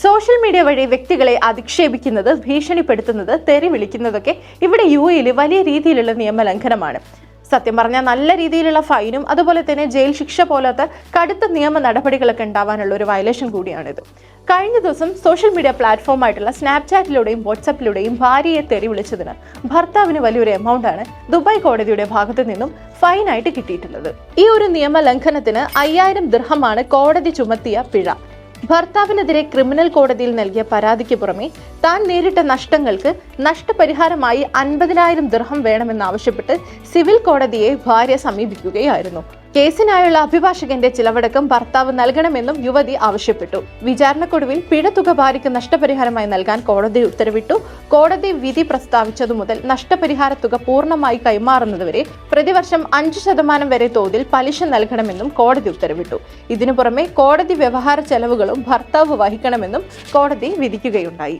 Social media വഴി വ്യക്തികളെ അധിക്ഷേപിക്കുന്നത് ഭീഷണിപ്പെടുത്തുന്നത് തെറി വിളിക്കുന്നതൊക്കെ ഇവിടെ യു എയിൽ വലിയ രീതിയിലുള്ള നിയമലംഘനമാണ്. സത്യം പറഞ്ഞാൽ നല്ല രീതിയിലുള്ള ഫൈനും അതുപോലെ തന്നെ ജയിൽ ശിക്ഷ പോലത്തെ കടുത്ത നിയമ നടപടികളൊക്കെ ഉണ്ടാവാനുള്ള ഒരു വയലേഷൻ കൂടിയാണിത്. കഴിഞ്ഞ ദിവസം സോഷ്യൽ മീഡിയ പ്ലാറ്റ്ഫോമായിട്ടുള്ള സ്നാപ്ചാറ്റിലൂടെയും വാട്സപ്പിലൂടെയും ഭാര്യയെ തെറി വിളിച്ചതിന് ഭർത്താവിന് വലിയൊരു എമൗണ്ടാണ് ദുബായ് കോടതിയുടെ ഭാഗത്തു നിന്നും ഫൈനായിട്ട് കിട്ടിയിട്ടുള്ളത്. ഈ ഒരു നിയമലംഘനത്തിന് അയ്യായിരം ദൃഹമാണ് കോടതി ചുമത്തിയ പിഴ. ഭർത്താവിനെതിരെ ക്രിമിനൽ കോടതിയിൽ നൽകിയ പരാതിക്ക് പുറമെ താൻ നേരിട്ട നഷ്ടങ്ങൾക്ക് നഷ്ടപരിഹാരമായി അൻപതിനായിരം ദിർഹം വേണമെന്നാവശ്യപ്പെട്ട് സിവിൽ കോടതിയെ ഭാര്യ സമീപിക്കുകയായിരുന്നു. കേസിനായുള്ള അഭിഭാഷകന്റെ ചിലവടക്കം ഭർത്താവ് നൽകണമെന്നും യുവതി ആവശ്യപ്പെട്ടു. വിചാരണക്കൊടുവിൽ പിഴത്തുക ഭാര്യയ്ക്ക് നഷ്ടപരിഹാരമായി നൽകാൻ കോടതി ഉത്തരവിട്ടു. കോടതി വിധി പ്രസ്താവിച്ചതു മുതൽ നഷ്ടപരിഹാര തുക പൂർണമായി കൈമാറുന്നതുവരെ പ്രതിവർഷം അഞ്ച് ശതമാനം വരെ തോതിൽ പലിശ നൽകണമെന്നും കോടതി ഉത്തരവിട്ടു. ഇതിനു പുറമെ കോടതി വ്യവഹാര ചെലവുകളും ഭർത്താവ് വഹിക്കണമെന്നും കോടതി വിധിക്കുകയുണ്ടായി.